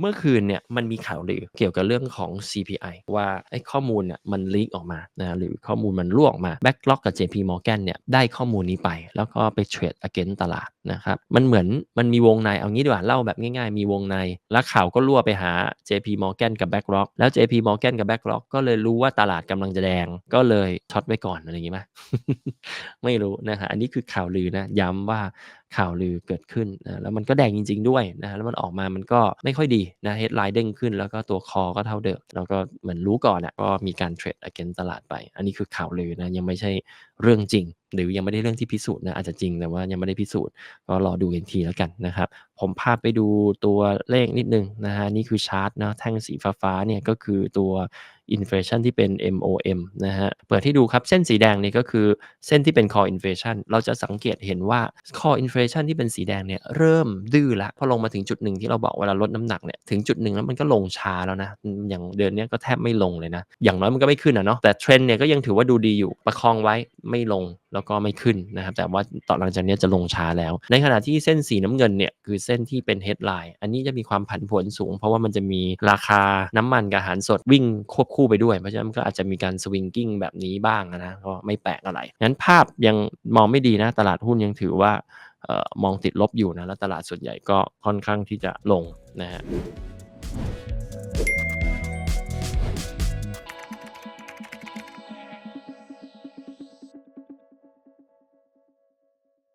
เมื่อคืนเนี่ยมันมีข่าวลือเกี่ยวกับเรื่องของ CPI ว่าไอ้ข้อมูลเนี่ยมันลีกออกมานะหรือข้อมูลมันรั่วออกมา Backlog กับ JP Morgan เนี่ยได้ข้อมูลนี้ไป แล้วก็ไปเทรด against ตลาดนะครับมันเหมือนมันมีวงในเอางี้ดีกว่าเล่าแบบง่ายๆ มีวงใน แล้วข่าวก็รั่วไปหา JP Morgan กับ BlackRock แล้ว JP Morgan กับ BlackRock ก็เลยรู้ว่าตลาดกำลังจะแดงก็เลยช็อตไว้ก่อนอะไรอย่างงี้ไหมไม่รู้นะฮะอันนี้คือข่าวลือนะย้ำว่า ข่าวลือเกิดขึ้นนะแล้วมันก็แดงจริง ๆ ด้วยนะแล้วมันออกมามันก็ไม่ค่อยดีนะเฮดไลน์เด้งขึ้น แล้วก็ตัวคอก็เท่าเดิมแล้วก็เหมือนรู้ก่อนอะก็มีการเทรด against ตลาดไป อันนี้คือข่าวลือนะยังไม่ใช่เรื่องจริง หรือยังไม่ได้เรื่องที่พิสูจน์นะอาจจะจริงแต่ว่ายังไม่ได้พิสูจน์ก็รอดูกันทีแล้วกันนะครับ ผมพาไปดูตัวเลขนิดนึงนะฮะนี่คือชาร์ตนะแท่งสีฟ้าๆเนี่ยก็คือตัวอินฟลชันที่เป็น MOM นะฮะเปิดที่ดูครับเส้นสีแดงนี่ก็คือเส้นที่เป็น core inflation เราจะสังเกตเห็นว่า core inflation ที่เป็นสีแดงเนี่ยเริ่มดื้อละพอลงมาถึงจุดหนึ่งที่เราบอกเวลาลดน้ำหนักเนี่ยถึงจุดหนึ่งแล้วมันก็ลงช้าแล้วนะ อย่างเดือนนี้ก็แทบไม่ลงเลยนะ อย่างน้อยมันก็ไม่ขึ้นอะเนาะแต่เทรนเนี่ยก็ยังถือว่าดูดีอยู่ประคองไว้ไม่ลง แล้วก็ไม่ขึ้นนะครับ แต่ว่าต่อหลังจากนี้จะลงช้าแล้ว ในขณะที่เส้นสีน้ำเงินเนี่ยคือเส้นที่เป็น headline อันนี้จะมีความผันผวนสูง เพราะว่ามันจะมีราคาน้ำมันกับอาหารสดวิ่งควบคู่ไปด้วย เพราะฉะนั้นก็อาจจะมีการสวิงกิ้งแบบนี้บ้างนะก็ไม่แปลกอะไรงั้นภาพยังมองไม่ดีนะตลาดหุ้นยังถือว่าออมองติดลบอยู่นะแล้วตลาดส่วนใหญ่ก็ค่อนข้างที่จะลงนะฮะ